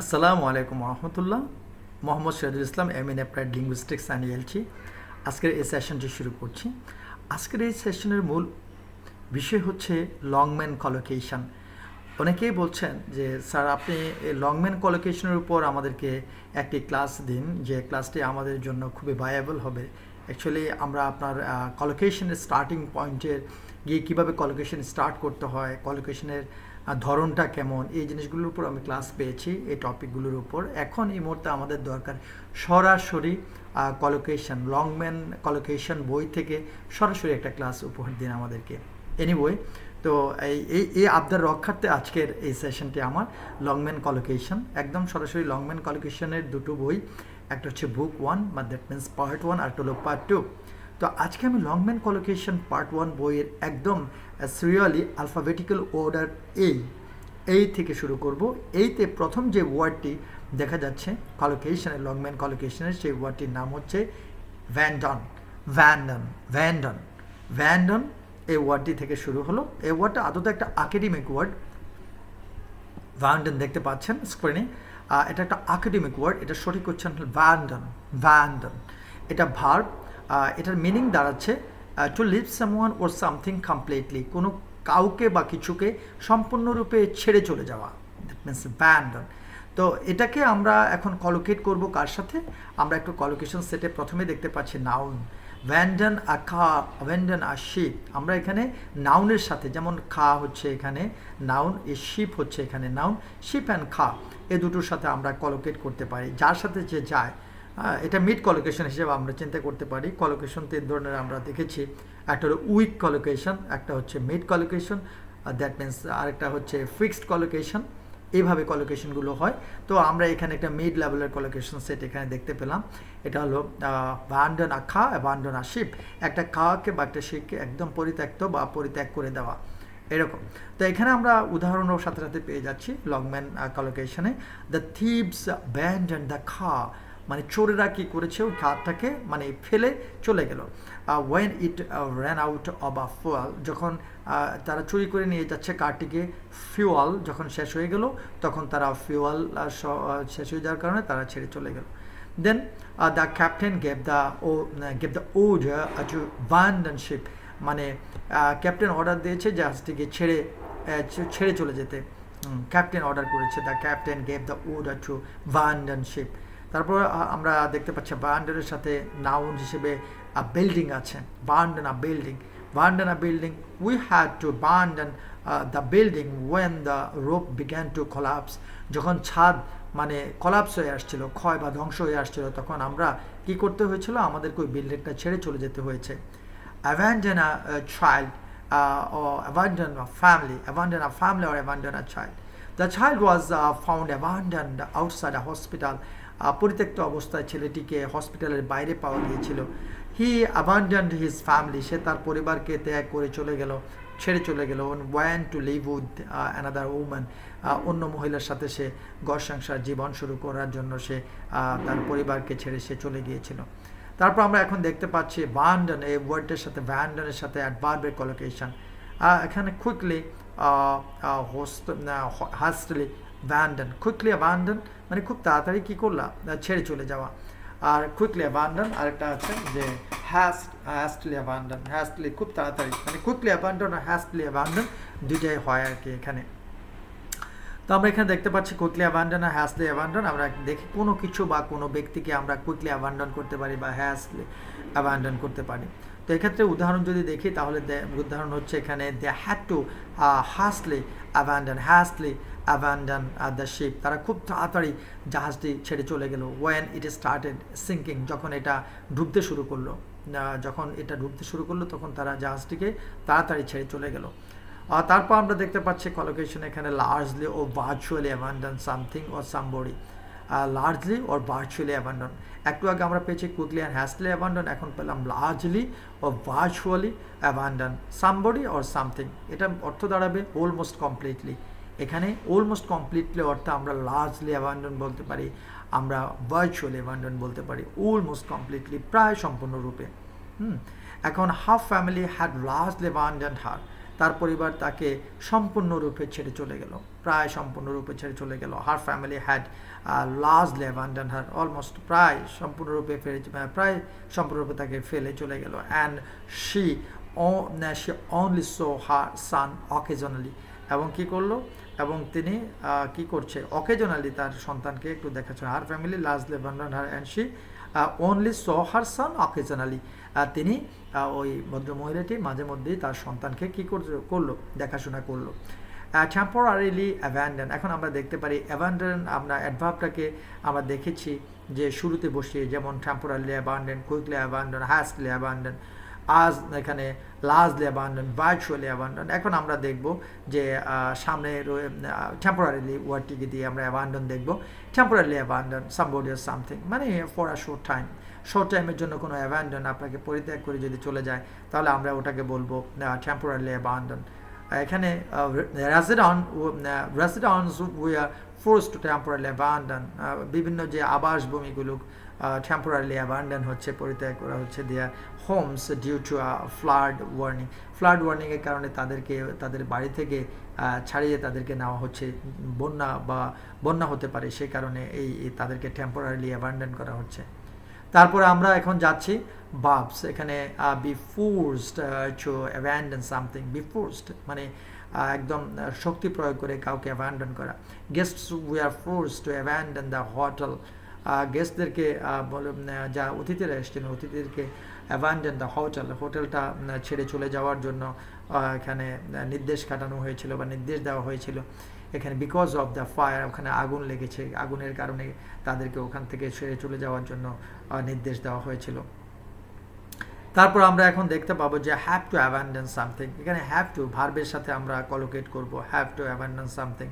আসসালামু আলাইকুম রহমতুল্লাহ Mohammad Shahidul Islam M N applied linguistics and এলছি আজকের এই সেশনটি শুরু করছি। আজকের এই সেশনের মূল বিষয় হচ্ছে লংম্যান কলোকেশন অনেকেই বলছেন যে, স্যার, আপনি এই লংম্যান কলোকেশনের উপর আমাদেরকে একটি ক্লাস দিন, যে ক্লাসটি আমাদের জন্য খুবই ভায়াবল হবে। অ্যাকচুয়ালি আমরা আপনার কলোকেশনের স্টার্টিং পয়েন্টের গিয়ে কীভাবে কলোকেশন স্টার্ট করতে হয় কলোকেশনের ধরনটা কেমন? এই জিনিসগুলোর উপর আমি ক্লাস পেয়েছি, এই টপিকগুলোর উপর। এখন এই মুহূর্তে আমাদের দরকার সরাসরি কলোকেশন লংম্যান কলোকেশন বই থেকে সরাসরি একটা ক্লাস উপহার দিন আমাদেরকে। এনিওয়ে তো এই এই আবদার রক্ষার্থে আজকের এই সেশনটি আমার লংম্যান কলোকেশন একদম সরাসরি লংম্যান কলোকেশনের দুটো বই, একটা হচ্ছে বুক ওয়ান বা দ্যাট মিনস পার্ট ওয়ান আর একটা পার্ট টু তো আজকে আমি লংম্যান কলোকেশন পার্ট ওয়ান বইয়ের একদম সিরিয়ালি আলফাবেটিক্যাল অর্ডার এই এই থেকে শুরু করব। এইতে প্রথম যে ওয়ার্ডটি দেখা যাচ্ছে কলোকেশনের লংম্যান কলোকেশনের সেই ওয়ার্ডটির নাম হচ্ছে ভ্যান্ডন ভ্যান্ডন ভ্যান্ডন ভ্যান্ডন এই ওয়ার্ডটি থেকে শুরু হলো। এই ওয়ার্ডটা আদতে একটা একাডেমিক ওয়ার্ড ভ্যান্ডন দেখতে পাচ্ছেন স্ক্রিনে এটা একটা একাডেমিক ওয়ার্ড এটা সঠিক হল ভ্যান্ডন ভ্যান্ডন এটা ভার্ব এটার মিনিং দাঁড়াচ্ছে to leave someone or something completely কোনো কাউকে বা কিছুকে সম্পূর্ণরূপে ছেড়ে চলে যাওয়া। দ্যাট মিনস ব্যান্ডন তো এটাকে আমরা এখন কলোকেট করব কার সাথে? আমরা একটু কলোকেশন সেটে প্রথমে দেখতে পাচ্ছি নাউন ভ্যান্ডন আ খা ভ্যান্ডন আ শিপ আমরা এখানে নাউনের সাথে, যেমন খা হচ্ছে এখানে নাউন এ শিপ হচ্ছে এখানে নাউন শিপ অ্যান্ড খা এ দুটোর সাথে আমরা কলোকেট করতে পারি। যার সাথে যে যায় এটা মিড কলোকেশন হিসেবে আমরা চিন্তা করতে পারি। কলোকেশন তিন ধরনের আমরা দেখেছি। একটা হলো উইক কলোকেশন একটা হচ্ছে মিড কলোকেশন দ্যাট মিনস আরেকটা হচ্ছে ফিক্সড কলোকেশন এইভাবে কলোকেশনগুলো হয়। তো আমরা এখানে একটা মিড লেভেলের কলোকেশন সেট এখানে দেখতে পেলাম। এটা হলো বান্ডন আখা ভান্ডন শিপ একটা খাওয়াকে বা একটা শিখকে একদম পরিত্যক্ত বা পরিত্যাগ করে দেওয়া। এরকম। তো এখানে আমরা উদাহরণও সাথে সাথে পেয়ে যাচ্ছি Longman কলোকেশনে the thieves abandoned the car মানে চোরেরা কী করেছে? ওই কারটাকে মানে ফেলে চলে গেল। When it ran out of a fuel যখন তারা চুরি করে নিয়ে যাচ্ছে কারটিকে ফিওয়াল যখন শেষ হয়ে গেল, তখন তারা ফিওয়াল শেষ হয়ে যাওয়ার কারণে তারা ছেড়ে চলে গেল। Then the captain gave the O gave the ওড টু বান্ডনশিপ মানে ক্যাপ্টেন অর্ডার দিয়েছে জাহাজটিকে ছেড়ে ছেড়ে চলে যেতে। ক্যাপ্টেন অর্ডার করেছে। The captain gave the order to abandon ship তারপর আমরা দেখতে পাচ্ছি বান্ডনের সাথে নাউন হিসেবে বিল্ডিং আছে। Abandon a building abandon a building we had to abandon the building when the roof began to collapse যখন ছাদ মানে কলাপস হয়ে আসছিল, ক্ষয় বা ধ্বংস হয়ে আসছিল, তখন আমরা কি করতে হয়েছিল? আমাদেরকে ওই বিল্ডিংটা ছেড়ে চলে যেতে হয়েছে। Abandon a child abandon a family abandon a family or abandon a child the child was found abandon outside a hospital পরিত্যক্ত অবস্থায় ছেলেটিকে হসপিটালের বাইরে পাওয়া গিয়েছিল। হি অ্যাবান্ডেন্ড হিজ ফ্যামিলি সে তার পরিবারকে ত্যাগ করে চলে গেল, ছেড়ে চলে গেল। One to live with another woman অন্য মহিলার সাথে সে গড় সংসার জীবন শুরু করার জন্য সে তার পরিবারকে ছেড়ে সে চলে গিয়েছিল। তারপর আমরা এখন দেখতে পাচ্ছি বান্ডন এই ওয়ার্ডের সাথে ভ্যান্ডনের সাথে অ্যাডভার্বের কলোকেশন এখানে quickly host hastily abandon quickly abandon মানে খুব তাড়াতাড়ি কী করলাম? ছেড়ে চলে যাওয়া। আর কুইকলি অ্যাবান্ডন আরেকটা আছে যে হ্যাস্ট হ্যাস্টলি অ্যাবান্ডন হ্যাস্টলি খুব তাড়াতাড়ি মানে কুইকলি অ্যাবান্ডন আর হ্যাস্টলি অ্যাবান্ডন দুইটাই হয় আর কি এখানে। তো আমরা এখানে দেখতে পাচ্ছি কুইকলি অ্যাবান্ডন আর হ্যাসলি অ্যাবান্ডন আমরা দেখি কোনো কিছু বা কোনো ব্যক্তিকে আমরা কুইকলি অ্যাবান্ডন করতে পারি বা হ্যাসলি অ্যাবান্ডন করতে পারি। তো এক্ষেত্রে উদাহরণ যদি দেখি, তাহলে উদাহরণ হচ্ছে এখানে they had to hastily abandon hastily abandon the ship তারা খুব তাড়াতাড়ি জাহাজটি ছেড়ে চলে গেল। ওয়েন ইট স্টার্টেড সিঙ্কিং যখন এটা ডুবতে শুরু করল যখন এটা ডুবতে শুরু করল, তখন তারা জাহাজটিকে তাড়াতাড়ি ছেড়ে চলে গেল। তারপর আমরা দেখতে পাচ্ছি কলোকেশন এখানে largely O virtually abandon something O somebody largely or virtually abandon একটু আগে আমরা পেয়েছি কুইকলি অ্যান্ড হ্যাসলি অ্যাবান্ডন এখন পেলাম largely O virtually abandon somebody or something এটা অর্থ দাঁড়াবে অলমোস্ট কমপ্লিটলি এখানে অলমোস্ট কমপ্লিটলি অর্থাৎ আমরা লার্জলি অ্যাবান্ডন বলতে পারি, আমরা ভার্চুয়ালি অ্যাবান্ডন বলতে পারি অলমোস্ট কমপ্লিটলি প্রায় সম্পূর্ণরূপে। হুম, এখন her family had largely abandon her তার পরিবার তাকে সম্পূর্ণরূপে ছেড়ে চলে গেল, প্রায় সম্পূর্ণরূপে ছেড়ে চলে গেল। Her family had largely abandon her almost প্রায় সম্পূর্ণরূপে ফেলে প্রায় সম্পূর্ণরূপে তাকে ফেলে চলে গেল। And she she only saw her son occasionally এবং কি করল? এবং তিনি কি করছে? অকেজনালি তার সন্তানকে একটু দেখাচ্ছেন her family largely abandon her and she only saw her son occasionally তিনি ওই ভদ্র মহিলাটি মাঝে মধ্যেই তার সন্তানকে কি করল? দেখাশোনা করল। টেম্পোরারিলি অ্যাভ্যান্ডন এখন আমরা দেখতে পারি অ্যাভ্যান্ডন আমরা অ্যাডভাবটাকে আমরা দেখেছি যে শুরুতে বসিয়ে যেমন temporary abandon quickly abandon hastily abandon আজ এখানে লার্জলি অ্যাবান্ডন ভার্চুয়ালি অ্যাবান্ডন এখন আমরা দেখব যে সামনে টেম্পোরারিলি ওয়ার্ডটিকে দিয়ে আমরা অ্যাবান্ডন দেখব। টেম্পোরারি অ্যাবান্ডন সামবডি আর সামথিং মানে for a short time short টাইমের জন্য কোনো অ্যাবান্ডন আপনাকে পরিত্যাগ করে যদি চলে যায়, তাহলে আমরা ওটাকে বলব টেম্পোরারি অ্যাবান্ডন এখানে residents residents we are force to temporary abandon বিভিন্ন যে আবাসভূমিগুলো টেম্পোরারি অ্যাবান্ডন হচ্ছে, পরিত্যাগ করা হচ্ছে their homes due to flood warning flood ওয়ার্নিংয়ের কারণে তাদেরকে, তাদের বাড়ি থেকে ছাড়িয়ে তাদেরকে নেওয়া হচ্ছে। বন্যা বা বন্যা হতে পারে সেই কারণে এই তাদেরকে টেম্পোরারি অ্যাবান্ডন করা হচ্ছে। তারপরে আমরা এখন যাচ্ছি বাবস এখানে be forced to abandon something be forced মানে একদম শক্তি প্রয়োগ করে কাউকে অ্যাভ্যান্ডন করা। Guests we are force to abandon the hotel গেস্টদেরকে যা অতিথিরা এসছেন অতিথিদেরকে অ্যাভ্যান্ডন দ্য হোটেল হোটেলটা ছেড়ে চলে যাওয়ার জন্য এখানে নির্দেশ কাটানো হয়েছিল বা নির্দেশ দেওয়া হয়েছিল। এখানে বিকজ অফ দ্য ফায়ার ওখানে আগুন লেগেছে। আগুনের কারণে তাদেরকে ওখান থেকে ছেড়ে চলে যাওয়ার জন্য নির্দেশ দেওয়া হয়েছিল। তারপর আমরা এখন দেখতে পাবো যে হ্যাভ টু অ্যাবান্ডন সামথিং এখানে হ্যাভ টু ভার্বের সাথে আমরা কলোকেট করব। হ্যাভ টু অ্যাবান্ডন সামথিং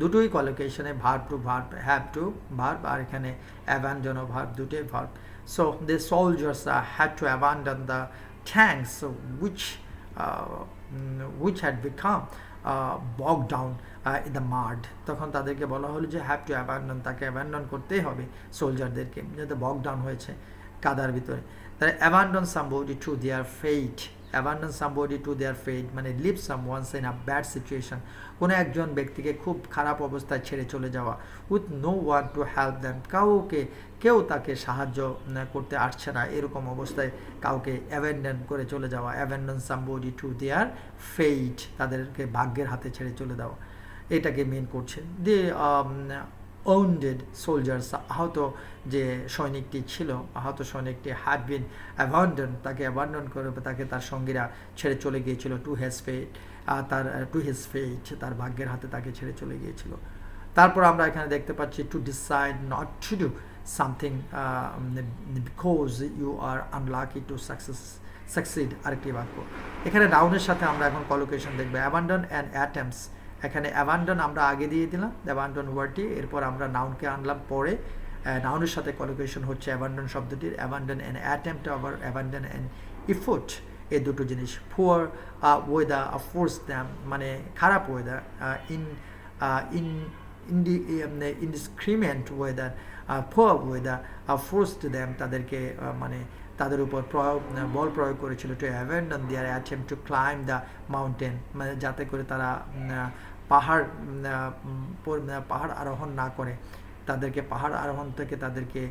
দুটোই কলোকেশনে verb to verb have to verb আর এখানে অ্যাবান্ডন ও ভার্ব দুটোই verb so they soldiers had to abandon the tanks which which had become bogged down in the mud তখন তাদেরকে বলা হলো যে হ্যাভ টু অ্যাবান্ডন তাকে অ্যাবান্ডন করতেই হবে সোলজারদেরকে যাতে বক ডাউন হয়েছে কাদার ভিতরে। তাহলে abandon somebody to their fate abandon somebody to their fate মানে leave some ones in a bad situation কোনো একজন ব্যক্তিকে খুব খারাপ অবস্থায় ছেড়ে চলে যাওয়া with no one to help them কাউকে, কেউ তাকে সাহায্য করতে আসছে না। এরকম অবস্থায় কাউকে অ্যাভেন্ডন করে চলে যাওয়া abandon somebody to their fate তাদেরকে ভাগ্যের হাতে ছেড়ে চলে দেওয়া এটাকে মেন করছে দি ওন্ডেড সোলজার্স আহত যে সৈনিকটি ছিল, আহত সৈনিকটি হ্যাড বিন অ্যাভান্ডন তাকে অ্যাভান্ডন করে, তাকে তার সঙ্গীরা ছেড়ে চলে গিয়েছিল টু হেজ ফেট তার, টু হেজ ফেট তার ভাগ্যের হাতে তাকে ছেড়ে চলে গিয়েছিল। তারপর আমরা এখানে দেখতে পাচ্ছি to decide not to do something because you are unlucky to success succeed আরেকটি বাক্য। এখানে নাউনের সাথে আমরা এখন কলোকেশন দেখব অ্যাবান্ডন অ্যান্ড অ্যাটেম্পস। এখানে অ্যাবান্ডন আমরা আগে দিয়ে দিলাম অ্যাবান্ডন ওয়ার্ডটি এরপর আমরা নাউনকে আনলাম পরে। নাউনের সাথে কলোকেশন হচ্ছে অ্যাবান্ডন শব্দটির অ্যাবান্ডন অ্যান্ড অ্যাটেম্পট আবার অ্যাবান্ডন অ্যান্ড ইফোর্ট এই দুটো জিনিস। পুয়ার ওয়েদার ফোর্স দ্যাম মানে খারাপ weather in in indie indiscriminate weather poor weather forced them তাদেরকে মানে তাদের উপর প্রয়োগ বল প্রয়োগ করেছিল to abandon their attempt to climb the mountain মানে যাতে করে তারা পাহাড় পাহাড় আরোহণ না করে, তাদেরকে পাহাড় আরোহণ থেকে তাদেরকে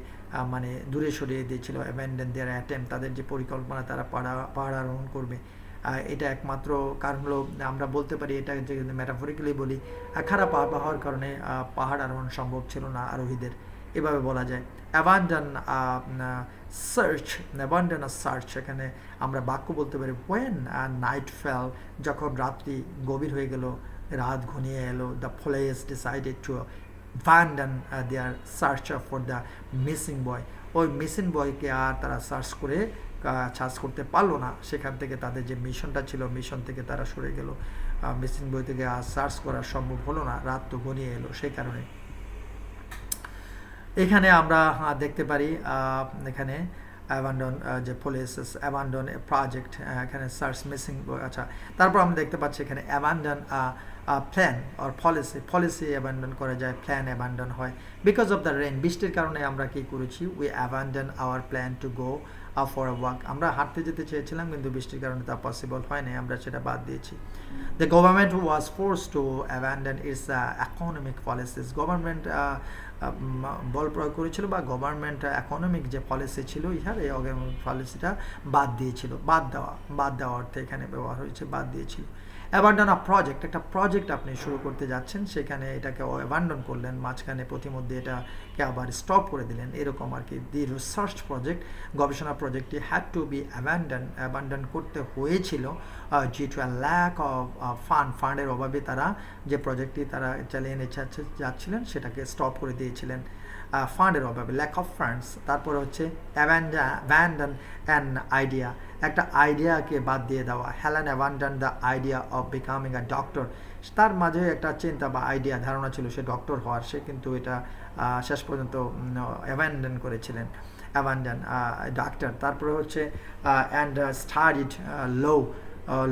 মানে দূরে সরিয়ে দিয়েছিল অ্যাভেন্ডন দেয়ার অ্যাটেম তাদের যে পরিকল্পনা তারা পাহাড় পাহাড় আরোহণ করবে। এটা একমাত্র কারণ হলো, আমরা বলতে পারি এটা যে ম্যাটাফরিক্যালি বলি খারাপ আবহাওয়ার কারণে পাহাড় আরোহণ সম্ভব ছিল না আরোহীদের। এভাবে বলা যায়। অ্যাবান্ডান সার্চ অ্যাবান্ডন সার্চ এখানে আমরা বাক্য বলতে পারি ওয়েন নাইট ফেল যখন রাত্রি গভীর হয়ে গেল রাত ঘনিয়ে এলো। The ফ্লেস decided to uh, their search for the missing boy. ওই মিসিং বয়কে আর তারা সার্চ করে সার্চ করতে পারল না। সেখান থেকে তাদের যে মিশনটা ছিল মিশন থেকে তারা সরে গেল। মিসিং বই থেকে আর সার্চ করা সম্ভব হলো না। রাত তো ঘনিয়ে এলো সেই কারণে। এখানে আমরা দেখতে পারি এখানে অ্যাবান্ডন যে পুলিশ অ্যাবান্ডন প্রজেক্ট এখানে সার্চ মিসিং আচ্ছা তারপর আমরা দেখতে পাচ্ছি এখানে abandon plan or policy policy abandon করা যায় প্ল্যান অ্যাবান্ডন হয়। বিকজ অফ দ্য রেন বৃষ্টির কারণে আমরা কি করেছি? We abandon our plan to go for a walk আমরা হাঁটতে যেতে চেয়েছিলাম, কিন্তু বৃষ্টির কারণে তা পসিবল হয় আমরা সেটা বাদ দিয়েছি। The government was force to abandon its economic policies government বল প্রয়োগ করেছিল বা গভর্নমেন্ট ইকোনমিক যে পলিসি ছিল, ইহার এই পলিসিটা বাদ দিয়েছিল। বাদ দেওয়া বাদ দেওয়া অর্থে এখানে ব্যবহার হয়েছে, বাদ দিয়েছিল। অ্যাবান্ডন আ প্রজেক্ট একটা প্রজেক্ট আপনি শুরু করতে যাচ্ছেন, সেখানে এটাকে অ্যাবান্ডন করলেন, মাঝখানে প্রতিমধ্যে এটাকে আবার স্টপ করে দিলেন, এরকম আর কি দি রিসার্চ প্রজেক্ট গবেষণা প্রজেক্টটি had to be abandon abandon করতে হয়েছিল। জি টু ল্যাক অফ ফান্ড ফান্ডের অভাবে তারা যে প্রজেক্টটি তারা চালিয়ে নিয়ে যাচ্ছিলেন, সেটাকে স্টপ করে দিয়েছিলেন। ফান্ডের অভাবে ল্যাক অফ ফান্ডস তারপরে হচ্ছে অ্যাবান্ডন অ্যান আইডিয়া একটা আইডিয়াকে বাদ দিয়ে দেওয়া। Helen abandon the idea of becoming a doctor তার মাঝে একটা চিন্তা বা আইডিয়া ধারণা ছিল সে ডক্টর হওয়ার, সে কিন্তু এটা শেষ পর্যন্ত অ্যাবান্ডন করেছিলেন অ্যাবান্ডন ডাক্তার তারপরে হচ্ছে and studied law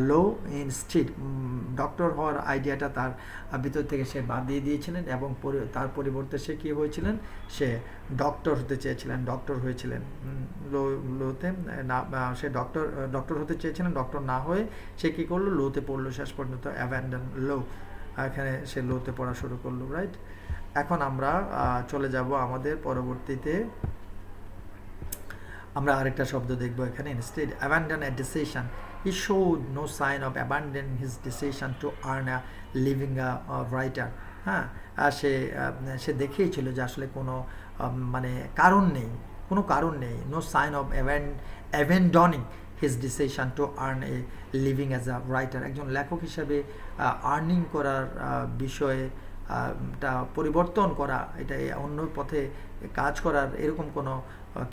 law institute doctor হওয়ার আইডিয়াটা তার ভিতর থেকে সে বাদ দিয়ে দিয়েছিলেন এবং তার পরিবর্তে সে কী হয়েছিলেন? সে ডক্টর হতে চেয়েছিলেন ডক্টর হয়েছিলেন। লো লোতে না সে ডক্টর ডক্টর হতে চেয়েছিলেন ডক্টর না হয়ে সে কী করল? লোতে পড়ল শেষ পর্যন্ত অ্যাভ্যান্ডন লো এখানে সে লোতে পড়া শুরু করল রাইট এখন আমরা চলে যাব আমাদের পরবর্তীতে। আমরা আরেকটা শব্দ দেখব এখানে instead abandon a decision he showed no sign of abandoning his decision to earn a living a, a writer. হ্যাঁ সে সে দেখিয়েছিল যে আসলে কোনো মানে কারণ নেই কোনো কারণ নেই no sign of abandoning his decision to earn a living as a writer একজন লেখক হিসেবে আর্নিং করার বিষয়ে টা পরিবর্তন করা এটা অন্য পথে কাজ করার এরকম কোনো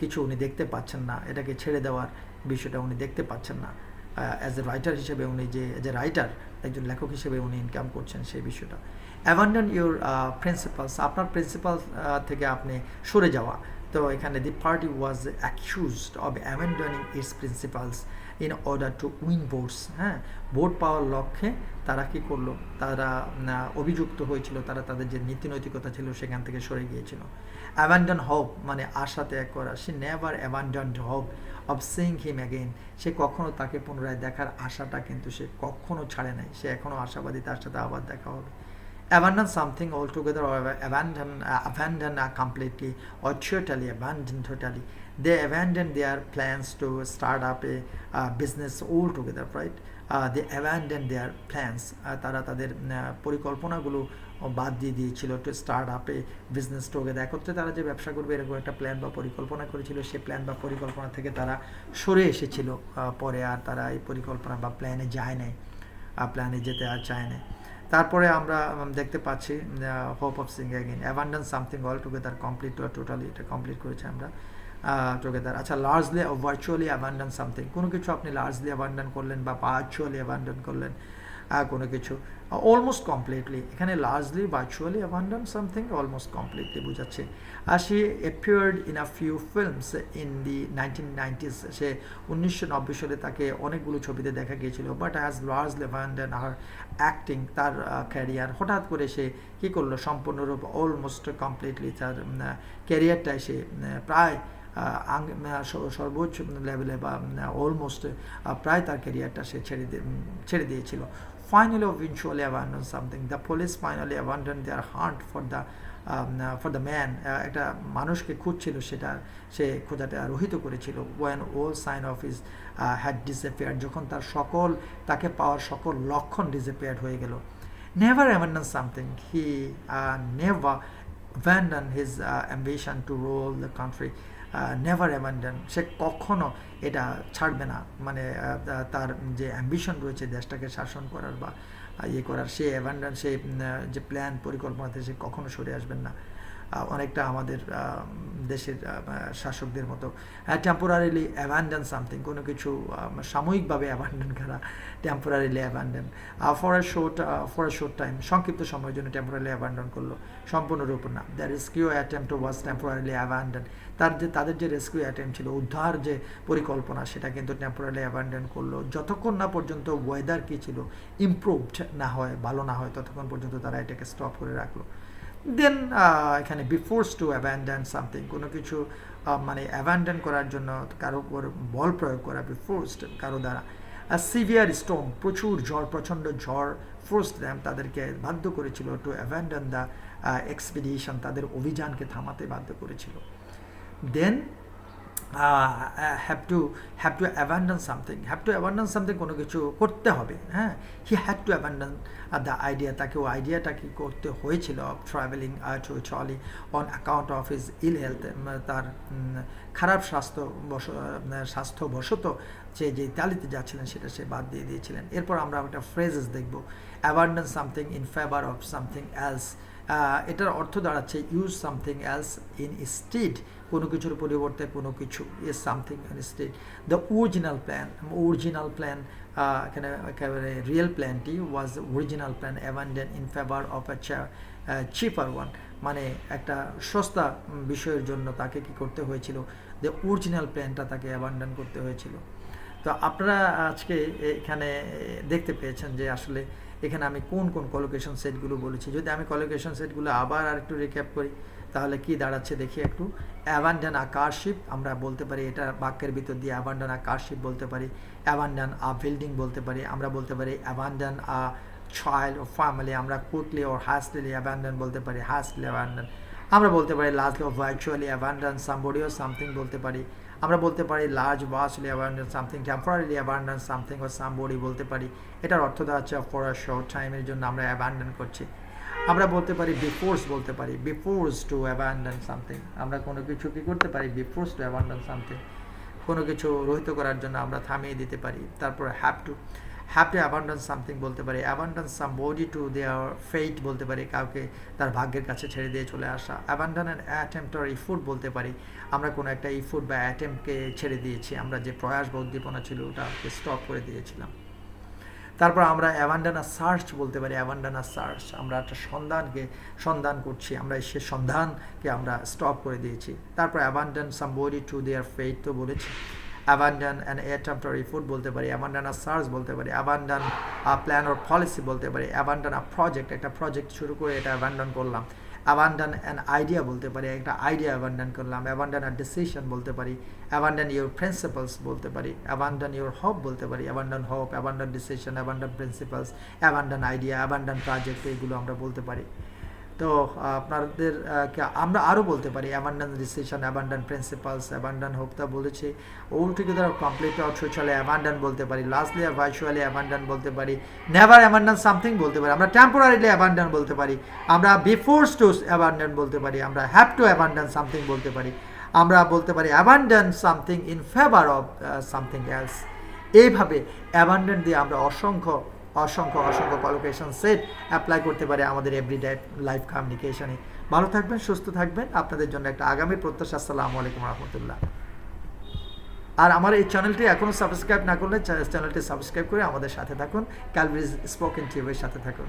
কিছু উনি দেখতে পাচ্ছেন না। এটাকে ছেড়ে দেওয়ার বিষয়টা উনি দেখতে পাচ্ছেন না। অ্যাজ এ রাইটার হিসেবে উনি যে এ রাইটার একজন লেখক হিসেবে উনি ইনকাম করছেন সেই বিষয়টা। অ্যাভান্ডন ইউর প্রিন্সিপালস আপনার প্রিন্সিপাল থেকে আপনি সরে যাওয়া। তো এখানে the party was accused of abandoning its principles in order to win votes হ্যাঁ? ভোট পাওয়ার লক্ষ্যে তারা কি করল? তারা অভিযুক্ত হয়েছিল, তারা তাদের যে নীতি নৈতিকতা ছিল সেখান থেকে সরে গিয়েছিল। অ্যাবান্ডন হোপ মানে আশা ত্যাগ করা, সে never abandon hope of seeing him again সে কখনো তাকে পুনরায় দেখার আশাটা কিন্তু সে কখনো ছাড়ে নাই। সে এখনও আশাবাদী, তার সাথে আবার দেখা হবে। Abandon something altogether or abandon uh, abandon uh, completely or totally abandon totally they abandon their plans to start up a uh, business altogether right uh, they abandon their plans তারা তাদের পরিকল্পনাগুলো বাদ দিয়ে দিয়েছিল to start up a business together একত্রে তারা যে ব্যবসা করবে এরকম একটা প্ল্যান বা পরিকল্পনা করেছিল সে প্ল্যান বা পরিকল্পনা থেকে তারা সরে এসেছিল পরে আর তারা এই পরিকল্পনা বা প্ল্যানে যায় নাই প্ল্যানে যেতে আর চায় না তারপরে আমরা দেখতে পাচ্ছি hope of seeing again abandon something all together complete totally এটা কমপ্লিট করেছি আমরা টুগেদার আচ্ছা লার্জলি ভার্চুয়ালি অ্যাবান্ডান সামথিং কোনো কিছু আপনি লার্জলি অ্যাবান্ডন করলেন বা ভার্চুয়ালি অ্যাবান্ডন করলেন কোনো কিছু। অলমোস্ট কমপ্লিটলি এখানে largely virtually abandon something almost completely বোঝাচ্ছে। আর সে appeared in a few films in the nineteen সে উনিশশো নব্বই সালে তাকে অনেকগুলো ছবিতে দেখা গিয়েছিল বাট অ্যাজ লার্জলি অ্যাবান্ডন আর অ্যাক্টিং তার ক্যারিয়ার হঠাৎ করে সে কী করল? সম্পূর্ণরূপ অলমোস্ট কমপ্লিটলি তার ক্যারিয়ারটায় সে প্রায় সর্বোচ্চ লেভেলে বা অলমোস্ট প্রায় তার ক্যারিয়ারটা সে ছেড়ে ছেড়ে দিয়েছিল। Finally eventually abandoned something the police finally abandoned their hunt for the for the man একটা মানুষকে খুঁজছিল সেটা সে খোঁজাটা রহিত করেছিল when all sign of his had disappear যখন তার সকল তাকে পাওয়ার সকল লক্ষণ ডিসঅ্যাপিয়ার্ড হয়ে গেল never abandon something he never abandon his uh, ambition to rule the country never abandon সে কখনো এটা ছাড়বে না। মানে তার যে অ্যাম্বিশন রয়েছে দেশটাকে শাসন করার বা ইয়ে করার, সে অ্যাবান্ডন সে যে প্ল্যান পরিকল্পনাতে সে কখনো সরে আসবেন না। অনেকটা আমাদের দেশের শাসকদের মতো। টেম্পোরারিলি অ্যাবান্ডন সামথিং কোনো কিছু সাময়িকভাবে অ্যাবান্ডন করা temporarily abandon for a short for a short time সংক্ষিপ্ত সময়ের জন্য টেম্পোরারি অ্যাবান্ডন করল। সম্পূর্ণরূপ না। The rescue attempt was temporarily abandon তার যে, তাদের যে রেস্কিউ অ্যাটেম্প ছিল, উদ্ধার যে পরিকল্পনা, সেটা কিন্তু টেম্পোরারি অ্যাবান্ডন করল। যতক্ষণ না পর্যন্ত ওয়েদার কী ছিল ইমপ্রুভড না হয়, ভালো না হয়, ততক্ষণ পর্যন্ত তারা এটাকে স্টপ করে রাখল। দেন এখানে বিফোর্স টু অ্যাবান্ডান সামথিং কোনো কিছু মানে অ্যাবান্ডন করার জন্য কারও উপর বল প্রয়োগ করা বিফোর্সড কারও দ্বারা। সিভিয়ার স্টোম প্রচুর ঝড়, প্রচণ্ড ঝড় ফোর্স দ্যাম তাদেরকে বাধ্য করেছিল টু অ্যাবান্ডন দ্য এক্সপিডিশন তাদের অভিযানকে থামাতে বাধ্য করেছিল। Then have to have to abandon something have to abandon something কোনো কিছু করতে হবে হ্যাঁ? He had to abandon the idea তাকে ও আইডিয়াটাকে করতে হয়েছিল of travelling to Chile on account of his ill health তার খারাপ স্বাস্থ্য বশ স্বাস্থ্যবশত যে যে ইতালিতে যাচ্ছিলেন, সেটা সে বাদ দিয়ে দিয়েছিলেন। এরপর আমরা একটা ফ্রেজেস দেখব। Abandon something in favour of something else এটার অর্থ দাঁড়াচ্ছে ইউজ সামথিং এলস ইন স্টেড কোনো কিছুর পরিবর্তে কোনো কিছু is something stead the original plan original plan এখানে একেবারে real প্ল্যানটি was original plan abandon in favour of a cheaper one মানে একটা সস্তা বিষয়ের জন্য তাকে কি করতে হয়েছিল? যে অরিজিনাল প্ল্যানটা তাকে অ্যাবান্ডন করতে হয়েছিল। তো আপনারা আজকে এখানে দেখতে পেয়েছেন যে আসলে এখানে আমি কোন কোন কলোকেশন সেটগুলো বলেছি। যদি আমি কলোকেশন সেটগুলো আবার আর একটু রিক্যাপ করি, তাহলে কি দাঁড়াচ্ছে দেখি একটু। অ্যাবান্ডান আকারশিপ আমরা বলতে পারি এটা বাক্যের ভিতর দিয়ে অ্যাবান্ডান আকারশিপ বলতে পারি। অ্যাবান্ডান আ বিল্ডিং বলতে পারি। আমরা বলতে পারি অ্যাবান্ডান আ চাইল্ড ও ফ্যামিলি আমরা কুইকলি ওর হাস্টলি অ্যাবান্ডান বলতে পারি। হাস্টলি অ্যাবান্ডান আমরা বলতে পারি lastly of virtually abandon somebody O something বলতে পারি। আমরা বলতে পারি large virtually abandon something temporary abandon something ও সামবডি বলতে পারি। এটার অর্থ দাঁড়াচ্ছে ফর আ শর্ট টাইমের জন্য আমরা অ্যাবান্ডেন করছি। আমরা বলতে পারি বিফোর্স বলতে পারি বিফোর্স টু অ্যাবান্ডেন সামথিং আমরা কোনো কিছু কী করতে পারি? বিফোর্স টু অ্যাবান্ডেন সামথিং কোনো কিছু রহিত করার জন্য আমরা থামিয়ে দিতে পারি। তারপর have to have to abandon something বলতে পারি। Abandon somebody to their fate বলতে পারি, কাউকে তার ভাগ্যের কাছে ছেড়ে দিয়ে চলে আসা। Abandon and attempt or effort বলতে পারি। আমরা কোনো একটা ইফুড বা অ্যাটেম্পকে ছেড়ে দিয়েছি। আমরা যে প্রয়াস বা উদ্দীপনা ছিল ওটাকে স্টপ করে দিয়েছিলাম। তারপর আমরা অ্যাভান্ডানা সার্চ বলতে পারি। অ্যাভান্ডানা সার্চ আমরা একটা সন্ধানকে সন্ধান করছি। আমরা সে সন্ধানকে আমরা স্টপ করে দিয়েছি। তারপর abandon somebody to their faith তো বলেছি। অ্যাভান্ডান অ্যান্ড অ্যাটাম্পটারি ফুড বলতে পারি অ্যাভান্ডান সার্চ বলতে পারি অ্যাভান্ডান প্ল্যান অর পলিসি বলতে পারি অ্যাভান্ডান প্রজেক্ট একটা প্রজেক্ট শুরু করে এটা অ্যাভান্ডন করলাম। অ্যাবান্ডান অ্যান আইডিয়া বলতে পারি, একটা আইডিয়া অ্যাবান্ডান করলাম। অ্যাবান্ডান আর ডিসিশন বলতে পারি অ্যাবান্ডান ইউর প্রিন্সিপালস বলতে পারি অ্যাবান্ডান ইউর হোপ বলতে পারি abandon hope abandon decision abandon principles abandon idea abandon project এগুলো আমরা বলতে পারি। তো, আপনাদের আমরা আরও বলতে পারি abandon decision abandon principles abandon hope তা বলেছি অল টুগেদার কমপ্লিট আউট চলে অ্যাবান্ডান বলতে পারি লাস্টলি আর ভার্চুয়ালি অ্যাবান্ডান বলতে পারি নেভার অ্যাবান্ডান সামথিং বলতে পারি, আমরা টেম্পোরারিলি অ্যাবান্ডান বলতে পারি, আমরা বিফোর্স টু অ্যাবান্ডান বলতে পারি, আমরা হ্যাভ টু অ্যাবান্ডান সামথিং বলতে পারি, আমরা বলতে পারি abandon something in favour of something else এইভাবে অ্যাবান্ডান দিয়ে আমরা অসংখ্য অসংখ্য অসংখ্য কলোকেশন সেট অ্যাপ্লাই করতে পারে আমাদের এভরিডে লাইফ কমিউনিকেশনে ভালো থাকবেন, সুস্থ থাকবেন। আপনাদের জন্য একটা আগামী প্রত্যাশা। আসসালামু আলাইকুম রহমতুল্লাহ। আর আমার এই চ্যানেলটি এখনও সাবস্ক্রাইব না করলে চ্যানেলটি সাবস্ক্রাইব করে আমাদের সাথে থাকুন। ক্যালভিজ স্পোকেন টিভির সাথে থাকুন।